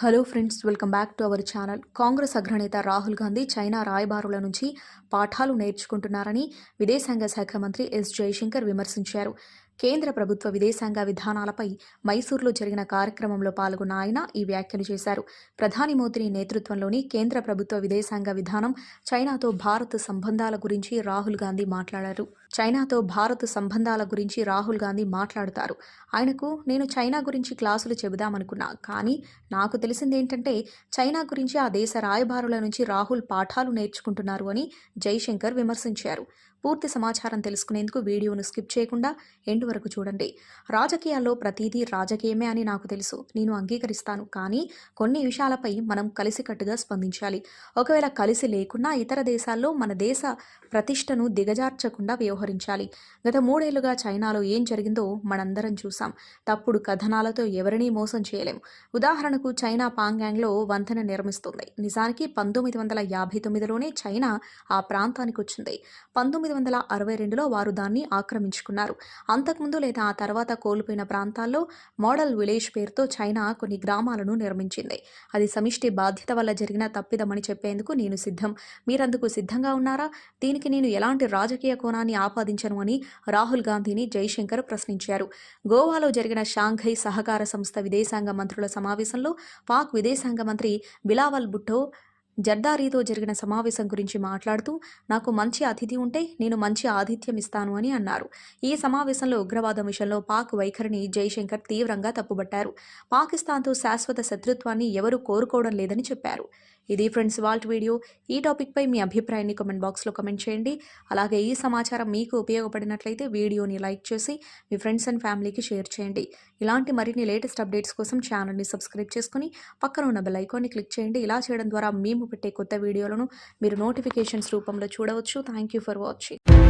Hello friends welcome back to our channel. Congress అగ్రనేత Rahul Gandhi China రాయబారుల నుంచి పాఠాలు నేర్చుకుంటున్నారని విదేశాంగ శాఖ మంత్రి ఎస్ జయశంకర్ విమర్శించారు. కేంద్ర ప్రభుత్వ విదేశాంగ విధానాలపై మైసూర్లో జరిగిన కార్యక్రమంలో పాల్గొన్న ఆయన ఈ వ్యాఖ్యలు చేశారు. ప్రధాని మోదీ నేతృత్వంలోని కేంద్ర ప్రభుత్వ విదేశాంగ విధానం చైనాతో భారత్ సంబంధాల గురించి రాహుల్ గాంధీ మాట్లాడారు. చైనాతో భారత్ సంబంధాల గురించి రాహుల్ గాంధీ మాట్లాడుతారు. ఆయనకు నేను చైనా గురించి క్లాసులు చెబుదామనుకున్నా కానీ నాకు తెలిసింది ఏంటంటే చైనా గురించి ఆ దేశ రాయబారుల నుంచి రాహుల్ పాఠాలు నేర్చుకుంటున్నారు అని జైశంకర్ విమర్శించారు. పూర్తి సమాచారం తెలుసుకునేందుకు వీడియోను స్కిప్ చేయకుండా ఎండ్ వరకు చూడండి. రాజకీయాల్లో ప్రతిదీ రాజకీయమే అని నాకు తెలుసు. నేను అంగీకరిస్తాను. కానీ కొన్ని విషయాలపై మనం కలిసికట్టుగా స్పందించాలి. ఒకవేళ కలిసి లేకున్నా ఇతర దేశాల్లో మన దేశ ప్రతిష్టను దిగజార్చకుండా వ్యవహరించాలి. గత మూడేళ్ళుగా చైనాలో ఏం జరిగిందో మనందరం చూసాం తప్పుడు కథనాలతో ఎవరినీ మోసం చేయలేం. ఉదాహరణకు చైనా పాంగ్యాంగ్లో వంతెన నిర్మిస్తుంది. నిజానికి పంతొమ్మిది వందల యాభై తొమ్మిదిలోనే చైనా ఆ ప్రాంతానికి వచ్చింది పంతొమ్మిది వందల అరవై రెండులో వారు దాన్ని ఆక్రమించుకున్నారు. అంతకుముందు లేదా ఆ తర్వాత కోల్పోయిన ప్రాంతాల్లో మోడల్ విలేజ్ పేరుతో చైనా కొన్ని గ్రామాలను నిర్మించింది. అది సమిష్టి బాధ్యత వల్ల జరిగిన తప్పిదమని చెప్పేందుకు నేను సిద్ధం. మీరందుకు సిద్ధంగా ఉన్నారా? దీనికి నేను ఎలాంటి రాజకీయ కోణాన్ని ఆపాదించను అని రాహుల్ గాంధీని జైశంకర్ ప్రశ్నించారు. గోవాలో జరిగిన షాంఘై సహకార సంస్థ విదేశాంగ మంత్రుల సమావేశంలో పాక్ విదేశాంగ మంత్రి బిలావల్ భుట్టో జర్దారీతో జరిగిన సమావేశం గురించి మాట్లాడుతూ నాకు మంచి అతిథి ఉంటే నేను మంచి ఆతిథ్యం ఇస్తాను అని అన్నారు. ఈ సమావేశంలో ఉగ్రవాదం విషయంలో పాక్ వైఖరిని జైశంకర్ తీవ్రంగా తప్పుబట్టారు. పాకిస్తాన్తో శాశ్వత శత్రుత్వాన్ని ఎవరూ కోరుకోవడం లేదని చెప్పారు. ఇది ఫ్రెండ్స్ వాల్ట్ వీడియో. ఈ టాపిక్పై మీ అభిప్రాయాన్ని కమెంట్ బాక్స్లో కమెంట్ చేయండి. అలాగే ఈ సమాచారం మీకు ఉపయోగపడినట్లయితే వీడియోని లైక్ చేసి మీ ఫ్రెండ్స్ అండ్ ఫ్యామిలీకి షేర్ చేయండి. ఇలాంటి మరిన్ని లేటెస్ట్ అప్డేట్స్ కోసం ఛానల్ని సబ్స్క్రైబ్ చేసుకుని పక్కన ఉన్న బెల్ ఐకాన్ని క్లిక్ చేయండి. ఇలా చేయడం ద్వారా మేము పెట్టే కొత్త వీడియోలను మీరు నోటిఫికేషన్స్ రూపంలో చూడవచ్చు. Thank you for watching